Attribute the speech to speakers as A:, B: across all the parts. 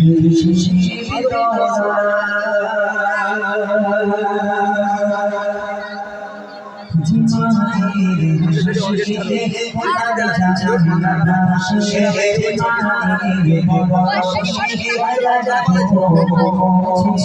A: 你的是事谁？了解天灵灵地灵灵神仙你给我的力量长大了时间我的意义你我的世界给予我的梦境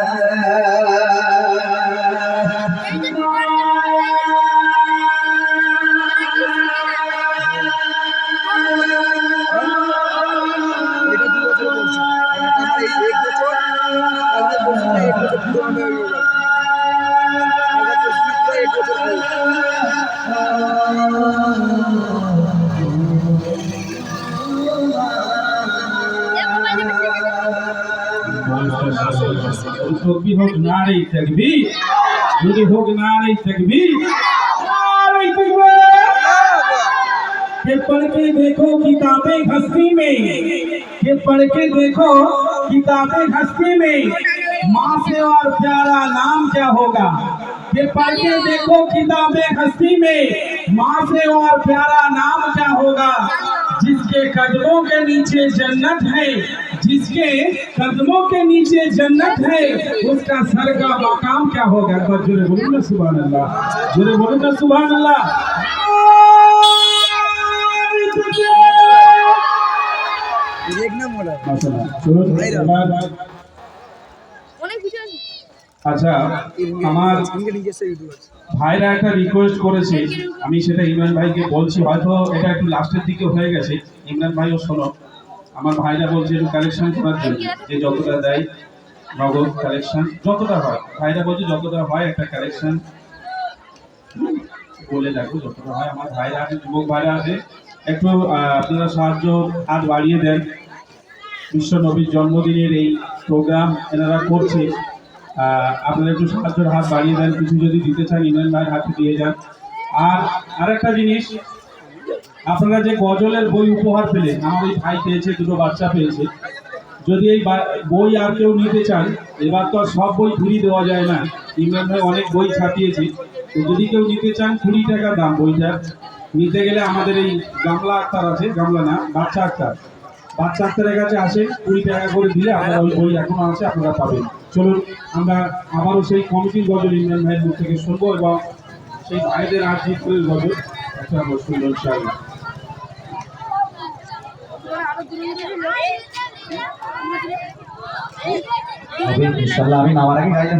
B: তকবি হোক নারে তকবি যদি হোক নারে তকবি নারে তকবীর कि पढ़ के देखो किताबें हस्ती में कि पढ़ के देखो किताबें हस्ती में माँ से और प्यारा नाम क्या होगा कि पढ़ के देखो किताबें हस्ती में माँ से और प्यारा नाम क्या होगा जिसके कदमों के नीचे जन्नत है जिसके कदमों के नीचे जन्नत है उसका सर का मकाम क्या होगा? एक बार जुरे बोलो ना सुबह अल्लाह जुरे बोलो ना सुबह अल्लाह
C: एक ना मोड़ा
B: আচ্ছা আমার ভাইরা একটা রিকোয়েস্ট করেছে, আমি সেটা ইমরান ভাইকে বলছি, হয়তো এটা একটু লাস্টের দিকে হয়ে গেছে। ইমরান ভাইও শোনো, আমার ভাইরা বলছে একটু কালেকশন করার জন্য, যে যতটা দেয় নগদ কালেকশন যতটা হয়। ভাইরা বলছে যতটা হয় একটা কালেকশন বলে দেখো যতটা হয়, আমার ভাইরা আছে, যুবক ভাইরা আছে। একটু আপনারা সাহায্য হাত বাড়িয়ে দেন। বিশ্ব নবীর জন্মদিনের এই প্রোগ্রাম এনারা করছে। আপনারা একটু সাহায্যের হাত বাড়িয়ে দেন, কিছু যদি দিতে চান, ইমরান ভাইয়ের হাতে দিয়ে যান। আর আরেকটা জিনিস, আপনারা যে গজলের বই উপহার পেলেন, আমার এই ভাই পেয়েছে, দুটো বাচ্চা পেয়েছে। যদি এই বই আর কেউ নিতে চান, এবার তো আর সব বই ফ্রি দেওয়া যায় না। ইমরান ভাই অনেক বই ছাপিয়েছে। তো যদি কেউ নিতে চান, কুড়ি টাকা দাম বইটার। নিতে গেলে আমাদের এই গামলা আক্তার আছে, গামলা না, বাচ্চা আক্তার। বাচ্চা আক্তারের কাছে আসে কুড়ি টাকা করে দিলে আপনারা ওই বই এখনও আছে আপনারা পাবেন। চলুন আমরা আবারও সেই কমিটির গজল ইমরান ভাইয়ের মুখ থেকে শুনব এবং সেই ভাইদের আর্থিক গজল একটা আমরা শুনব ইনশাআল্লাহ।
D: আমি নামার আগে গাইলে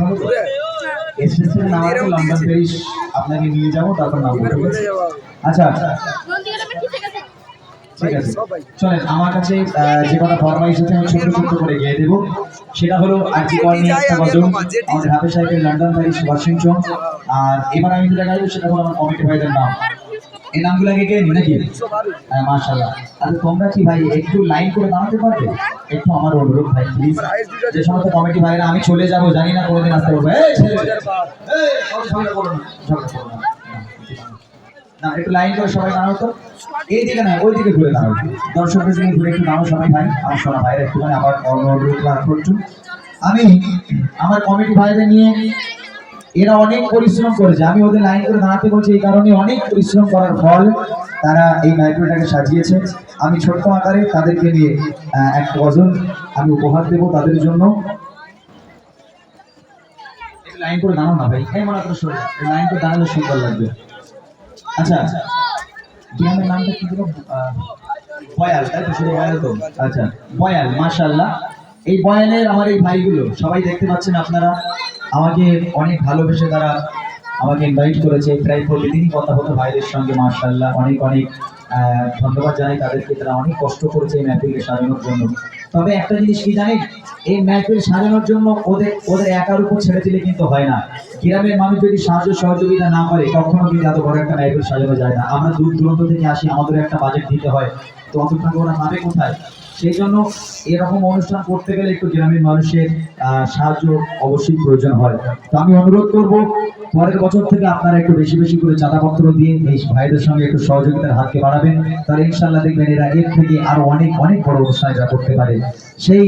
D: নামার আগে লন্ডন প্যারিস আপনাকে নিয়ে যাব তারপর নামবো আছে? আচ্ছা আছে ঠিক আছে? চলেন আমার কাছে যে কথা ফরমাইশ আছে আমি ছোট ছোট করে গিয়ে দেবো। সেটা হলো আজকে কল একটা গজল আমাদের হাফেজ সাহেবের লন্ডন ওয়াশিংটন আর এবার আমি যেটা গাইবো সেটা হলো আমার কমিটি ভাইদের নাম। এই নামগুলো আগে কে নাকি? হ্যাঁ মাশাআল্লাহ। আচ্ছা তোমরা কি ভাই একটু লাইন করে দাঁড়াতে পারবে? একটু আমার অনুরোধ ভাই প্লিজ যে সমস্ত কমিটি ভাইরা আমি চলে যাব জানি না কোনোদিন আসতে পারব। এই ছেলে এই ঝগড়া করো না ঝগড়া করো না না, একটু লাইন করে সবাই দাঁড়াও তো। এই দিকে না, ওই দিকে ঘুরে দাঁড়াও। দর্শকদের দিকে ঘুরে একটু দাঁড়াও সবাই ভাই। আমার সোনা ভাইরা একটুখানি আমার অনুরোধ করছ আমি, আমার কমিটি ভাইদের নিয়ে এরা অনেক পরিশ্রম করেছে। আমি ওদের লাইন করে দাঁড়াতে বলছি, এই কারণে অনেক পরিশ্রম করার ফল তারা এই মাইক্রোটাকে সাজিয়েছে। আমি ছোট্ট আকারে তাদেরকে নিয়ে এক গজল আমি উপহার দেবো তাদের জন্য। লাইন করে দাঁড়ানো না ভাই। এই মনে আপনার লাইন করে দাঁড়ালে সুন্দর লাগবে। আচ্ছা গ্রামের নামটা কি ছিল বয়াল, তাই তো শুধু বয়াল তো? আচ্ছা বয়াল মাশাল্লাহ এই বয়ালের আমার এই ভাইগুলো, সবাই দেখতে পাচ্ছেন আপনারা। আমাকে অনেক ভালোবেসে তারা আমাকে ইনভাইট করেছে। প্রায় প্রতিদিনই কথা হতো ভাইদের সঙ্গে মাশাল্লাহ অনেক অনেক ধন্যবাদ জানাই তাদেরকে। তারা অনেক কষ্ট করেছে এই ম্যাপিলকে সাজানোর জন্য। তবে একটা জিনিস কি জানেন? এই ম্যাচগুলি সাজানোর জন্য ওদের ওদের একার উপর ছেড়ে দিলে কিন্তু হয় না। গ্রামের মানুষ যদি সাহায্য সহযোগিতা না করে, কখনো কিন্তু এত বড় একটা ম্যাচগুলি সাজানো যায় না। আমরা দূর দূরান্ত থেকে আসি আমাদের একটা বাজেট দিতে হয়। তো অতক্ষণ ওরা পাবে কোথায়? সেই জন্য এরকম অনুষ্ঠান করতে গেলে একটু গ্রামীণ মানুষের সাহায্য অবশ্যই প্রয়োজন হয়। তো আমি অনুরোধ করব, পরের বছর থেকে আপনারা একটু বেশি বেশি করে চাঁদাপত্র দিয়ে এই ভাইদের সঙ্গে একটু সহযোগিতার হাতকে বাড়াবেন। তারা ইনশাল্লাহ দেখবেন এরা এর থেকে আরও অনেক অনেক বড় অনুষ্ঠান যা করতে পারে। সেই